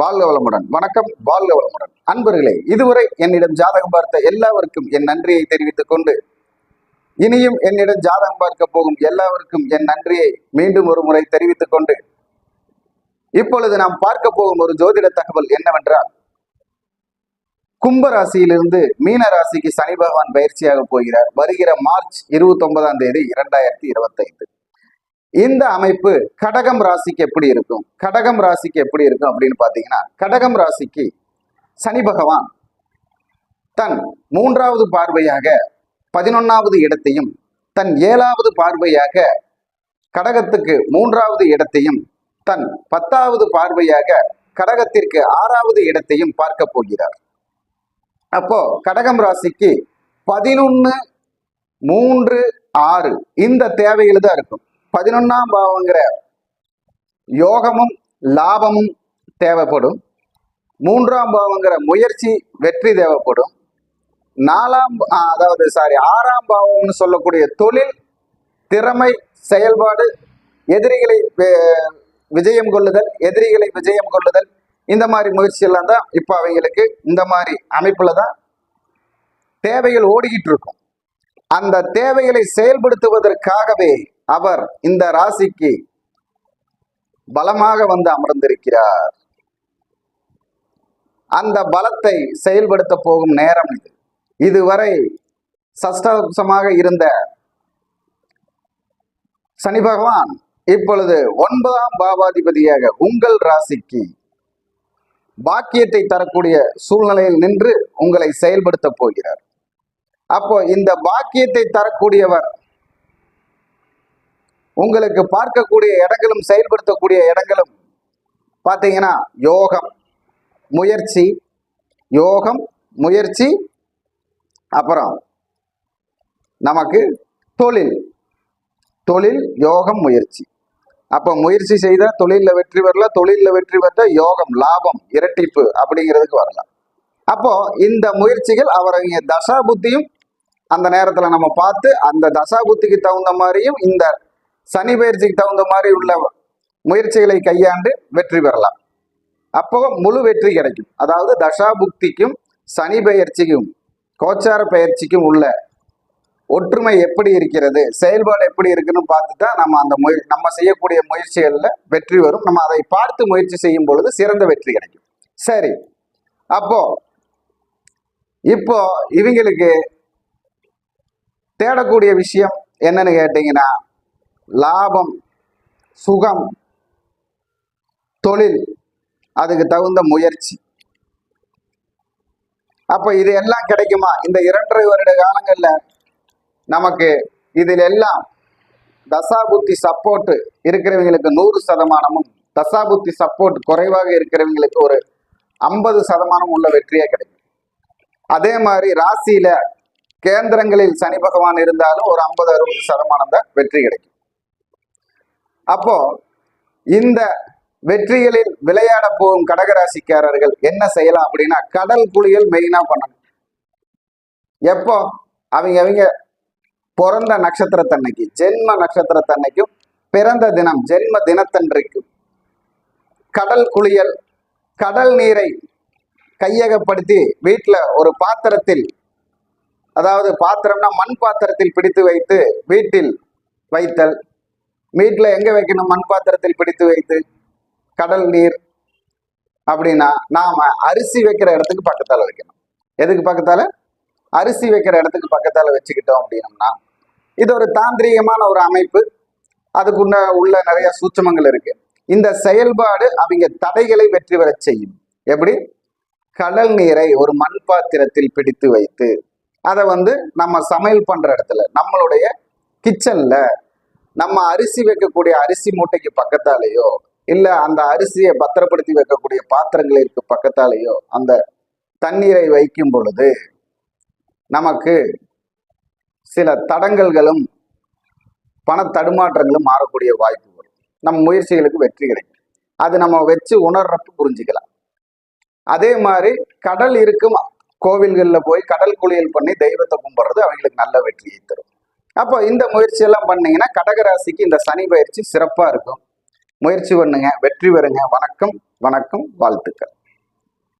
வாழ்க வளமுடன். வணக்கம் வாழ்க வளமுடன். அன்பர்களே இதுவரை என்னிடம் ஜாதகம் பார்த்த எல்லாருக்கும் என் நன்றியை தெரிவித்துக் கொண்டு இனியும் என்னிடம் ஜாதகம் பார்க்க போகும் எல்லாருக்கும் என் நன்றியை மீண்டும் ஒரு முறை தெரிவித்துக் கொண்டு இப்பொழுது நாம் பார்க்க போகும் ஒரு ஜோதிட தகவல் என்னவென்றால் கும்ப ராசியிலிருந்து மீன ராசிக்கு சனி பகவான் பயிற்சியாக போகிறார். வருகிற மார்ச் இருபத்தி ஒன்பதாம் தேதி இரண்டாயிரத்தி இருபத்தைந்து. இந்த அமைப்பு கடகம் ராசிக்கு எப்படி இருக்கும்? கடகம் ராசிக்கு எப்படி இருக்கும் அப்படின்னு பார்த்தீங்கன்னா கடகம் ராசிக்கு சனி பகவான் தன் மூன்றாவது பார்வையாக பதினொன்னாவது இடத்தையும் தன் ஏழாவது பார்வையாக கடகத்துக்கு மூன்றாவது இடத்தையும் தன் பத்தாவது பார்வையாக கடகத்திற்கு ஆறாவது இடத்தையும் பார்க்க போகிறார். அப்போ கடகம் ராசிக்கு பதினொன்னு மூன்று ஆறு இந்த தேவைகள் தான் இருக்கும். பதினொன்னாம் பாவங்கிற யோகமும் லாபமும் தேவைப்படும். மூன்றாம் பாவங்கிற முயற்சி வெற்றி தேவைப்படும். நாலாம் அதாவது சாரி ஆறாம் பாவம்னு சொல்லக்கூடிய தொழில் திறமை செயல்பாடு எதிரிகளை விஜயம் கொள்ளுதல் எதிரிகளை விஜயம் கொள்ளுதல் இந்த மாதிரி முயற்சியெல்லாம் தான் இப்போ அவங்களுக்கு இந்த மாதிரி அமைப்பில் தான் தேவைகள் ஓடிக்கிட்டு இருக்கும். அந்த தேவைகளை செயல்படுத்துவதற்காகவே அவர் இந்த ராசிக்கு பலமாக வந்து அமர்ந்திருக்கிறார். அந்த பலத்தை செயல்படுத்த போகும் நேரம் இது. இதுவரை சஷ்டமாக இருந்த சனி பகவான் இப்பொழுது ஒன்பதாம் பாவாதிபதியாக உங்கள் ராசிக்கு பாக்கியத்தை தரக்கூடிய சூழ்நிலையில் நின்று உங்களை செயல்படுத்த போகிறார். அப்போ இந்த பாக்கியத்தை தரக்கூடியவர் உங்களுக்கு பார்க்கக்கூடிய இடங்களும் செயல்படுத்தக்கூடிய இடங்களும் பார்த்தீங்கன்னா யோகம் முயற்சி யோகம் முயற்சி அப்புறம் நமக்கு தொழில். தொழில் யோகம் முயற்சி. அப்போ முயற்சி செய்த தொழிலில் வெற்றி வரல தொழிலில் வெற்றி பெற்ற யோகம் லாபம் இரட்டிப்பு அப்படிங்கிறதுக்கு வரலாம். அப்போ இந்த முயற்சிகள் அவருடைய தசா புத்தியும் அந்த நேரத்தில் நம்ம பார்த்து அந்த தசா புத்திக்கு தகுந்த மாதிரியும் இந்த சனி பயிற்சிக்கு தகுந்த மாதிரி உள்ள முயற்சிகளை கையாண்டு வெற்றி பெறலாம். அப்போ முழு வெற்றி கிடைக்கும். அதாவது தசாபுக்திக்கும் சனி பயிற்சிக்கும் கோச்சார பயிற்சிக்கும் உள்ள ஒற்றுமை எப்படி இருக்கிறது செயல்பாடு எப்படி இருக்குன்னு பார்த்து தான் நம்ம அந்த முய நம்ம செய்யக்கூடிய முயற்சிகளில் வெற்றி வரும். நம்ம அதை பார்த்து முயற்சி செய்யும் பொழுது சிறந்த வெற்றி கிடைக்கும். சரி. அப்போ இப்போ இவங்களுக்கு தேடக்கூடிய விஷயம் என்னன்னு கேட்டீங்கன்னா லாபம் சுகம் தொழில் அதுக்கு தகுந்த முயற்சி. அப்ப இது எல்லாம் கிடைக்குமா? இந்த இரண்டரை வருட காலங்கள்ல நமக்கு இதில் எல்லாம் தசாபுத்தி சப்போர்ட் இருக்கிறவங்களுக்கு நூறு சதமானமும் தசாபுத்தி சப்போர்ட் குறைவாக இருக்கிறவங்களுக்கு ஒரு ஐம்பது சதமானம் உள்ள வெற்றியே கிடைக்கும். அதே மாதிரி ராசியில கேந்திரங்களில் சனி பகவான் இருந்தாலும் ஒரு ஐம்பது அறுபது சதமானம் தான் வெற்றி கிடைக்கும். அப்போ இந்த வெற்றிகளில் விளையாட போகும் கடகராசிக்காரர்கள் என்ன செய்யலாம் அப்படின்னா கடல் குளியல் மெயினா பண்ணணும். எப்போ? அவங்க அவங்க பிறந்த நட்சத்திரத்தன்னைக்கு ஜென்ம நட்சத்திரத்தன்னைக்கும் பிறந்த தினம் ஜென்ம தினத்தன்றைக்கும். கடல் குளியல் கடல் நீரை கையகப்படுத்தி வீட்டில் ஒரு பாத்திரத்தில் அதாவது பாத்திரம்னா மண் பாத்திரத்தில் பிடித்து வைத்து வீட்டில் வைத்தல். வீட்டில் எங்கே வைக்கணும்? மண் பாத்திரத்தில் பிடித்து வைத்து கடல் நீர் அப்படின்னா நாம் அரிசி வைக்கிற இடத்துக்கு பக்கத்தால் வைக்கணும். எதுக்கு பக்கத்தால்? அரிசி வைக்கிற இடத்துக்கு பக்கத்தால் வச்சுக்கிட்டோம் அப்படின்னம்னா இது ஒரு தாந்திரீகமான ஒரு அமைப்பு. அதுக்குள்ள உள்ள நிறைய சூட்சமங்கள் இருக்கு. இந்த செயல்பாடு அவங்க தடைகளை வெற்றி பெறச் செய்யும். எப்படி? கடல் நீரை ஒரு மண் பாத்திரத்தில் பிடித்து வைத்து அதை வந்து நம்ம சமையல் பண்ற இடத்துல நம்மளுடைய கிச்சன்ல நம்ம அரிசி வைக்கக்கூடிய அரிசி மூட்டைக்கு பக்கத்தாலேயோ இல்ல அந்த அரிசியை பத்திரப்படுத்தி வைக்கக்கூடிய பாத்திரங்களுக்கு பக்கத்தாலேயோ அந்த தண்ணீரை வைக்கும் பொழுது நமக்கு சில தடங்கல்களும் பண தடுமாற்றங்களும் மாறக்கூடிய வாய்ப்பு வரும். நம்ம முயற்சிகளுக்கு வெற்றி கிடைக்கும். அது நம்ம வச்சு உணர்றப்ப புரிஞ்சுக்கலாம். அதே மாதிரி கடல் இருக்கும் கோவில்களில் போய் கடல் குளியல் பண்ணி தெய்வத்தை கும்பிட்றது அவங்களுக்கு நல்ல வெற்றியை தரும். அப்போ இந்த முயற்சி எல்லாம் பண்ணீங்கன்னா கடகராசிக்கு இந்த சனி பயிற்சி சிறப்பாக இருக்கும். முயற்சி பண்ணுங்க வெற்றி பெறுங்க. வணக்கம் வணக்கம் வாழ்த்துக்கள்.